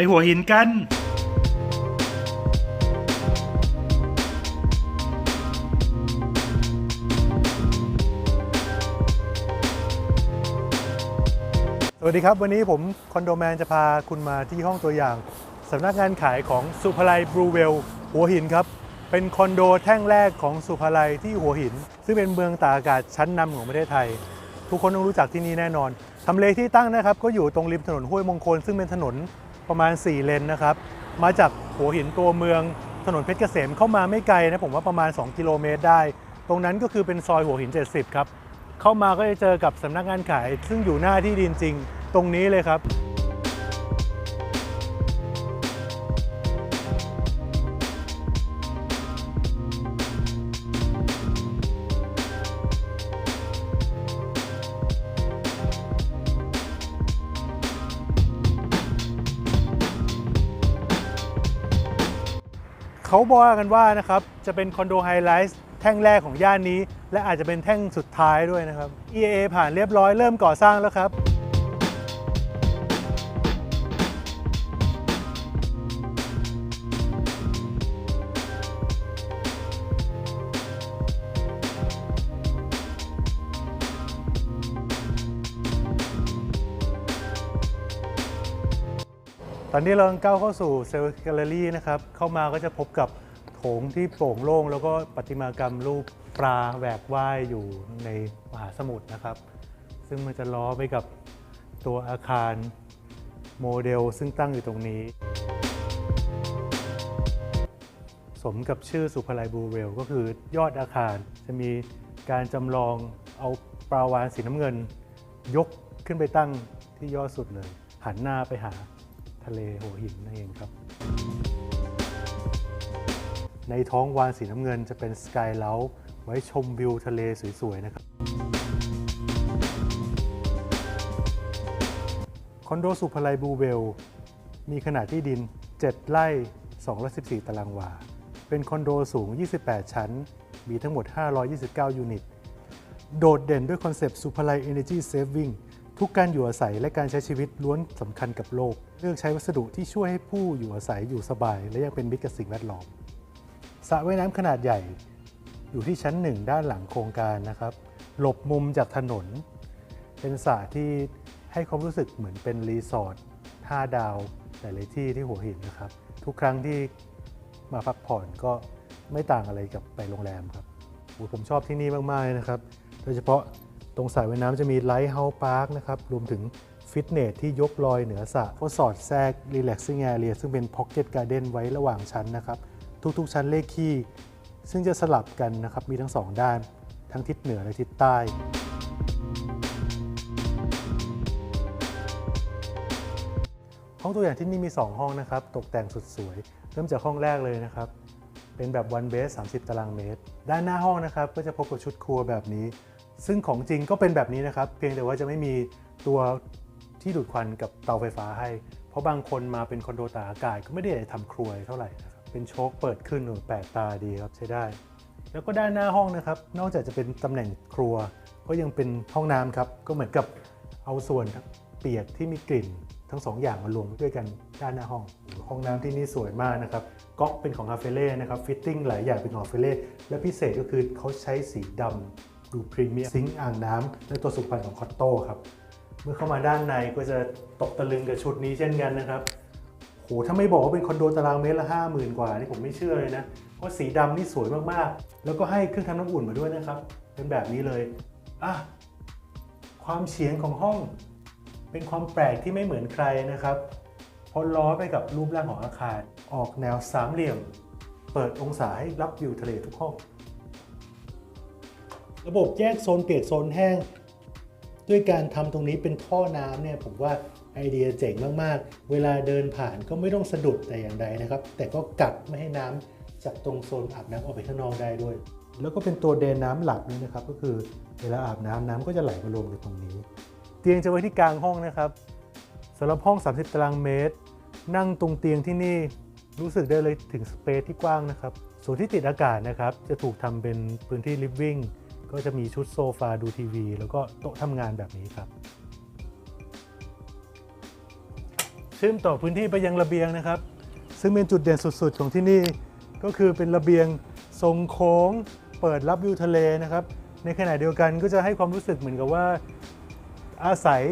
ไปหัวหินกันสวัสดีครับ วันนี้ผมคอนโดแมนจะพาคุณมาที่ห้องตัวอย่างสำนักงานขายของสุภาลัยบรูเวลหัวหินครับ เป็นคอนโดแท่งแรกของสุภาลัยที่หัวหิน ซึ่งเป็นเมืองตากอากาศชั้นนำของประเทศไทย ทุกคนต้องรู้จักที่นี่แน่นอนทำเลที่ตั้งนะครับ ก็อยู่ตรงริมถนนห้วยมงคล ซึ่งเป็นถนน ประมาณ 4 เลนนะครับ มาจากหัวหินตัวเมืองถนนเพชรเกษมเข้ามาไม่ไกลนะผมว่าประมาณ 2 กิโลเมตรได้ ตรงนั้นก็คือเป็นซอยหัวหิน 70 ครับ เข้ามาก็จะเจอกับสำนักงานขาย ซึ่งอยู่หน้าที่ดินจริง ตรงนี้เลยครับ เขาบอกกันว่านะครับจะเป็นคอนโดไฮไลท์แท่งแรกของย่านนี้ และอาจจะเป็นแท่งสุดท้ายด้วยนะครับ EA ผ่านเรียบร้อยเริ่มก่อสร้างแล้วครับ อนนี้เรากำลังก้าวเข้าสู่เซลล์แกลเลอรี่นะครับ เข้ามาก็จะพบกับโถงที่โปร่งโล่งแล้วก็ประติมากรรมรูปปลาแหวกว่ายอยู่ในมหาสมุทรนะครับ ซึ่งมันจะล้อไปกับตัวอาคารโมเดลซึ่งตั้งอยู่ตรงนี้ สมกับชื่อสุภลัยบูเวลก็คือยอดอาคารจะมีการจำลองเอาปลาวานสีน้ำเงิน ยกขึ้นไปตั้งที่ยอดสุดเลย หันหน้าไปหา ทะเลหัวหินนั่นเองครับ ในท้องวานสีน้ำเงินจะเป็นสกายเลาไว้ชมวิวทะเลสวย ๆ นะครับ คอนโดสุภาลัยบูเวล มีขนาดที่ดิน 7 ไร่214 ตารางวา เป็นคอนโดสูง 28 ชั้น มีทั้งหมด 529 ยูนิต โดดเด่นด้วยคอนเซปต์สุภาลัย Energy Saving ทุกการอยู่อาศัยและการใช้ชีวิตล้วนสำคัญกับโลก เลือกใช้วัสดุที่ช่วยให้ผู้อยู่อาศัยอยู่สบาย และยังเป็นมิตรกับสิ่งแวดล้อมสระว่ายน้ำขนาดใหญ่ อยู่ที่ชั้นหนึ่งด้านหลังโครงการนะครับ หลบมุมจากถนน เป็นสระที่ให้ความรู้สึกเหมือนเป็นรีสอร์ท5ดาวหลายๆที่ที่หัวหินนะครับ ทุกครั้งที่มาพักผ่อนก็ไม่ต่างอะไรกับไปโรงแรมครับผมชอบที่นี่มากๆนะครับ โดยเฉพาะตรงสระว่ายน้ำจะมีไลท์เฮาส์พาร์คนะครับ รวมถึง ฟิตเนสที่ยกลอยเหนือสระก็สอดแทรก Relaxing Area ซึ่งเป็น Pocket Garden ไว้ระหว่างชั้นนะครับ ทุกๆ ชั้นเลขคี่ซึ่งจะสลับกันนะครับ มีทั้งสองด้าน ทั้งทิศเหนือและทิศใต้ห้องตัวอย่างที่นี่มี 2 ห้องนะครับ ตกแต่งสุดสวย เริ่มจากห้องแรกเลยนะครับ เป็นแบบ one bed 30 ตารางเมตร ด้านหน้าห้องนะครับ ก็จะพบกับชุดครัวแบบนี้ ซึ่งของจริงก็เป็นแบบนี้นะครับ เพียงแต่ว่าจะไม่มีตัว ที่ดูดควันกับเตาไฟฟ้าให้ เพราะบางคนมาเป็นคอนโดตากอากาศก็ไม่ได้ทำครัวเท่าไหร่นะครับเป็นโชคเปิดขึ้นหรือแปลกตาดีครับใช้ได้ แล้วก็ด้านหน้าห้องนะครับ นอกจากจะเป็นตำแหน่งครัว ก็ยังเป็นห้องน้ำครับก็เหมือนกับเอาส่วนเปียกที่มีกลิ่นทั้งสองอย่างมารวมด้วยกันด้านหน้าห้อง ห้องน้ำที่นี่สวยมากนะครับก๊อกเป็นของฮาเฟเล่นะครับฟิตติ้งหลายอย่างเป็นของฮาเฟเล่และพิเศษก็คือเขาใช้สีดำดูพรีเมียมซิงค์อ่างน้ำและตัวสุขภัณฑ์ของคอตโต้ครับ เมื่อเข้ามาด้านในก็จะตกตะลึงกับชุดนี้เช่นกันนะครับโหถ้าไม่บอกว่าเป็นคอนโดตารางเมตรละห้าหมื่นกว่านี่ผมไม่เชื่อเลยนะเพราะสีดำนี่สวยมากๆ แล้วก็ให้เครื่องทำน้ำอุ่นมาด้วยนะครับ เป็นแบบนี้เลยอะความเฉียงของห้อง เป็นความแปลกที่ไม่เหมือนใครนะครับเพราะล้อไปกับรูปร่างของอาคาร ออกแนวสามเหลี่ยม เปิดองศาให้รับวิวทะเลทุกห้อง ระบบแยกโซนเปียกโซนแห้ง ด้วยการทำตรงนี้เป็นท่อน้ำเนี่ยผมว่าไอเดียเจ๋งมากๆ เวลาเดินผ่านก็ไม่ต้องสะดุดแต่อย่างใดนะครับ แต่ก็กัดไม่ให้น้ำจากตรงโซนอาบน้ำออกไปข้างนอกได้ด้วย แล้วก็เป็นตัวเดนน้ำหลักด้วยนะครับ ก็คือเวลาอาบน้ำน้ำก็จะไหลมารวมกันตรงนี้ เตียงจะไว้ที่กลางห้องนะครับสำหรับห้อง 30 ตารางเมตร นั่งตรงเตียงที่นี่รู้สึกได้เลยถึงสเปซที่กว้างนะครับส่วนที่ติดอากาศนะครับจะถูกทำเป็นพื้นที่ลิฟวิ่ง ก็จะมีชุดโซฟาดูทีวี แล้วก็โต๊ะทำงานแบบนี้ครับ เชื่อมต่อพื้นที่ไปยังระเบียงนะครับ ซึ่งเป็นจุดเด่นสุดๆ ของที่นี่ก็คือเป็นระเบียงทรงโค้ง เปิดรับวิวทะเลนะครับ ในขณะเดียวกันก็จะให้ความรู้สึกเหมือนกับว่าอาศัย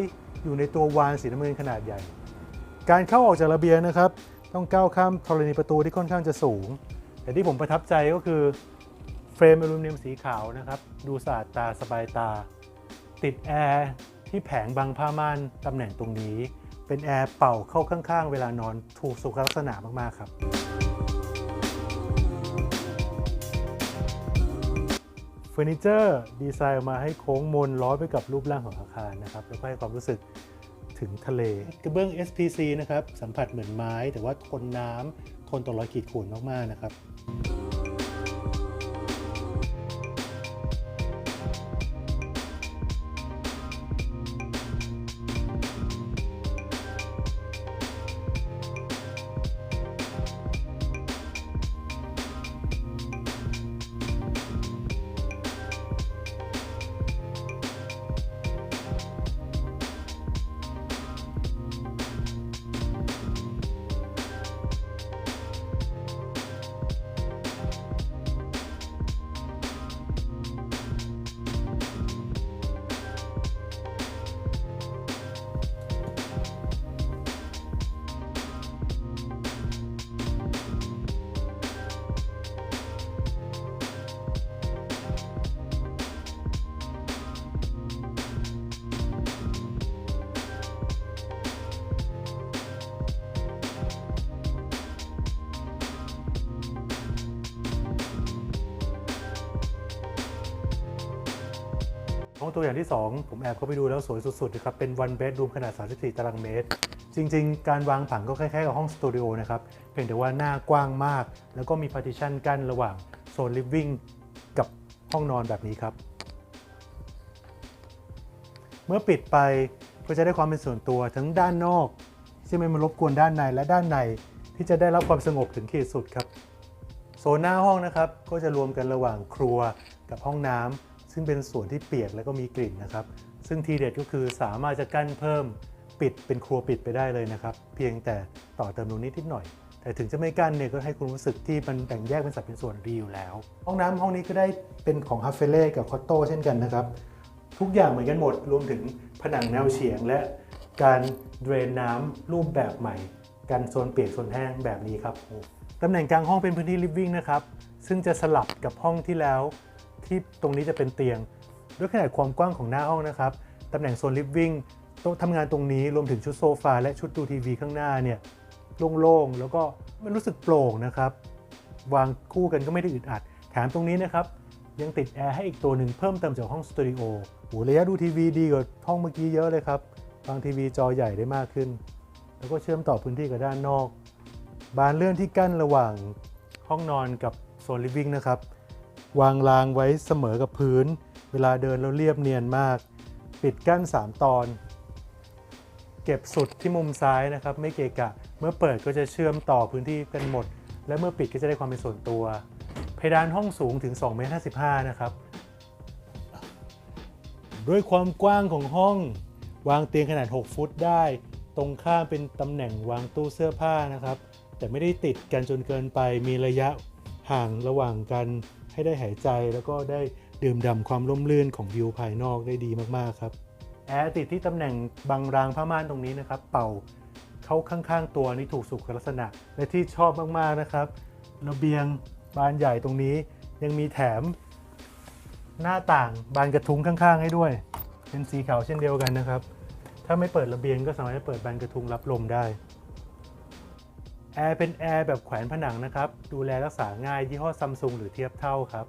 อยู่ในตัววานสีน้ำเงินขนาดใหญ่ การเข้าออกจากระเบียงนะครับ ต้องก้าวข้ามธรณีประตูที่ค่อนข้างจะสูง แต่ที่ผมประทับใจก็คือ เฟรมอลูมิเนียมสีขาวนะครับ ดูสะอาดตาสบายตา ติดแอร์ที่แผงบังผ้าม่านตำแหน่งตรงนี้ เป็นแอร์เป่าเข้าข้างๆ เวลานอนถูกสุขลักษณะมากๆครับ เฟอร์นิเจอร์ดีไซน์ออกมาให้โค้งมนล้อไปกับรูปร่างของอาคารนะครับ แล้วก็ให้ความรู้สึกถึงทะเล กระเบื้อง SPC นะครับ สัมผัสเหมือนไม้ แต่ว่าทนน้ำทนต่อรอยขีดข่วนมากๆนะครับ องตัวอย่างที่ 2 ผมแอบเข้าไปดูแล้วสวยสุดๆนะครับ เป็น one bedroom ขนาด 34 ตารางเมตร จริงๆ การวางผังก็คล้ายๆ กับห้องสตูดิโอนะครับ เพียงแต่ว่าหน้ากว้างมาก แล้วก็มี partition กั้นระหว่างโซน living กับห้องนอนแบบนี้ครับ เมื่อปิดไปก็จะได้ความเป็นส่วนตัวทั้งด้านนอก ซึ่งไม่มารบกวนด้านในและด้านในที่จะได้รับความสงบถึงขีดสุดครับโซนหน้าห้องนะครับก็จะรวมกันระหว่างครัวกับห้องน้ำ ซึ่งเป็นส่วนที่เปียกแล้วก็มีกลิ่นนะครับ ซึ่งทีเด็ดก็คือสามารถจะกั้นเพิ่มปิดเป็นครัวปิดไปได้เลยนะครับ เพียงแต่ต่อเติมตรงนี้นิดหน่อย แต่ถึงจะไม่กั้นเนี่ยก็ให้คุณรู้สึกที่มันแบ่งแยกเป็นสัดเป็นส่วนดีอยู่แล้ว ห้องน้ำห้องนี้ก็ได้เป็นของฮัฟเฟเล่กับคอตโต้เช่นกันนะครับ ทุกอย่างเหมือนกันหมดรวมถึงผนังแนวเฉียง และการเดรนน้ำรูปแบบใหม่กันโซนเปียกโซนแห้งแบบนี้ครับตำแหน่งกลางห้องเป็นพื้นที่ living นะครับซึ่งจะสลับกับห้องที่แล้ว ที่ตรงนี้จะเป็นเตียง ด้วยขนาดความกว้างของหน้าห้องนะครับตำแหน่งโซน living โต๊ะทำงานตรงนี้รวมถึงชุดโซฟาและชุดดูทีวีข้างหน้าเนี่ยโล่งๆแล้วก็มันรู้สึกโปร่งนะครับ วางคู่กันก็ไม่ได้อึดอัดแถมตรงนี้นะครับ ยังติดแอร์ให้อีกตัวหนึ่งเพิ่มเติมจากห้องสตูดิโอโหระยะดูทีวีดีกว่าห้องเมื่อกี้เยอะเลยครับวางทีวีจอใหญ่ได้มากขึ้น แล้วก็เชื่อมต่อพื้นที่กับด้านนอก บานเลื่อนที่กั้นระหว่างห้องนอนกับโซนลิฟวิ่งนะครับ วางรางไว้เสมอกับพื้น เวลาเดินแล้วเรียบเนียนมาก ปิดกั้น 3 ตอน เก็บสุดที่มุมซ้ายนะครับ ไม่เกะกะ เมื่อเปิดก็จะเชื่อมต่อพื้นที่กันหมด และเมื่อปิดก็จะได้ความเป็นส่วนตัว เพดานห้องสูงถึง2เมตร55นะครับ ด้วยความกว้างของห้อง วางเตียงขนาด 6 ฟุตได้ ตรงข้ามเป็นตำแหน่งวางตู้เสื้อผ้านะครับ แต่ไม่ได้ติดกันจนเกินไปมีระยะ ห่างระหว่างกันให้ได้หายใจแล้วก็ได้ดื่มด่ำความร่มรื่นของวิวภายนอกได้ดีมากๆครับ แอร์ติดที่ตำแหน่งบังรางผ้าม่านตรงนี้นะครับ เป่าเข้าข้างๆ ตัวนี่ถูกสุขลักษณะ และที่ชอบมากๆนะครับระเบียงบานใหญ่ตรงนี้ยังมีแถม หน้าต่างบานกระทุ้งข้างๆ ให้ด้วย เป็นสีขาวเช่นเดียวกันนะครับ ถ้าไม่เปิดระเบียงก็สามารถเปิดบานกระทุ้งรับลมได้ แอร์เป็นแอร์แบบแขวนผนังนะครับ ดูแลรักษาง่ายยี่ห้อซัมซุงหรือเทียบเท่าครับ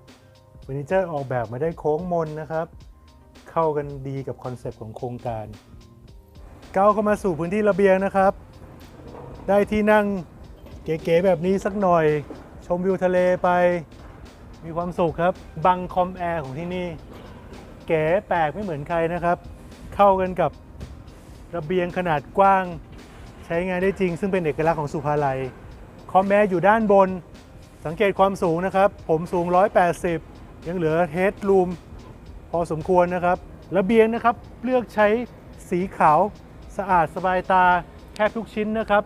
เฟอร์นิเจอร์ออกแบบมาได้โค้งมนนะครับ เข้ากันดีกับคอนเซปต์ของโครงการก้าวเข้ามาสู่พื้นที่ระเบียงนะครับ ได้ที่นั่งเก๋ๆแบบนี้สักหน่อย ชมวิวทะเลไป มีความสุขครับ บังคอมแอร์ของที่นี่ เก๋แปลกไม่เหมือนใครนะครับ เข้ากันกับระเบียงขนาดกว้าง ใช้งานได้จริง ซึ่งเป็นเอกลักษณ์ของสุภาลัย คอมแอร์อยู่ด้านบน สังเกตความสูงนะครับ ผมสูง 180 ยังเหลือเฮดรูมพอสมควรนะครับระเบียงนะครับเลือกใช้สีขาว สะอาดสบายตาแคบทุกชิ้นนะครับ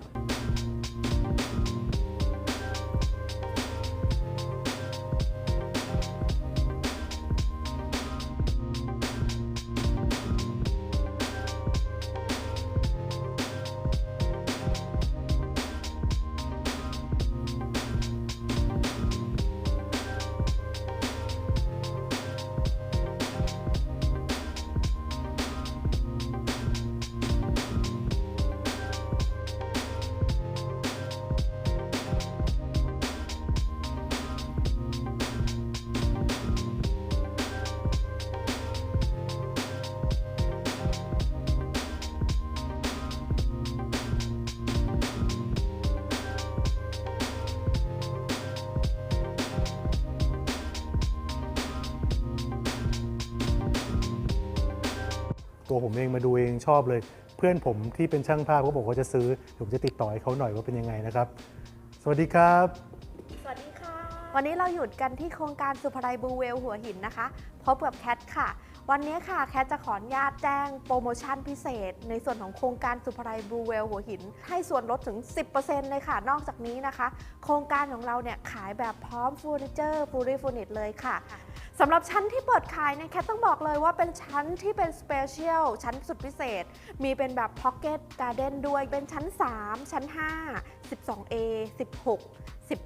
ตัวผมเองมาดูเองชอบเลย เพื่อนผมที่เป็นช่างภาพเขาบอกว่าจะซื้อผมจะติดต่อให้เขาหน่อยว่าเป็นยังไงนะครับ สวัสดีครับ สวัสดีค่ะ วันนี้เราหยุดกันที่โครงการสุภาลัยบลูเวลหัวหินนะคะ พบกับแคทค่ะ วันนี้ค่ะแคทจะขออนุญาตแจ้งโปรโมชั่นพิเศษ ในส่วนของโครงการสุภาลัยบลูเวลหัวหิน ให้ส่วนลดถึง 10%เลยค่ะ นอกจากนี้นะคะ โครงการของเราเนี่ยขายแบบพร้อมเฟอร์นิเจอร์ฟูลี่ฟูนิตเลยค่ะสำหรับชั้นที่เปิดขายเนี่ยแคทต้องบอกเลยว่าเป็นชั้นที่เป็นสเปเชียลชั้นสุดพิเศษ มีเป็นแบบพ็อกเก็ตการ์เด้นด้วยเป็นชั้น 3 ชั้น 5 12A 16 19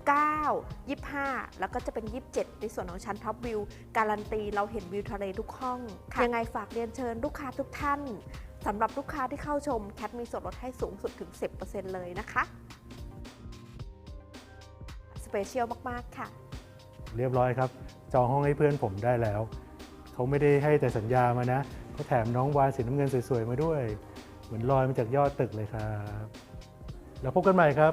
25 แล้วก็จะเป็น 27 ในส่วนของชั้นท็อปวิวการันตีเราเห็นวิวทะเลทุกห้องยังไงฝากเรียนเชิญลูกค้าทุกท่านสำหรับลูกค้าที่เข้าชมแคทมีส่วนลดให้สูงสุดถึง 10%เลยนะคะสเปเชียลมาก ๆ ค่ะ เรียบร้อยครับ จองห้องให้เพื่อนผมได้แล้ว เขาไม่ได้ให้แต่สัญญามานะเขาแถมน้องวานสีน้ำเงินสวย ๆ มาด้วย เหมือนลอยมาจากยอดตึกเลยครับ แล้วพบกันใหม่ครับ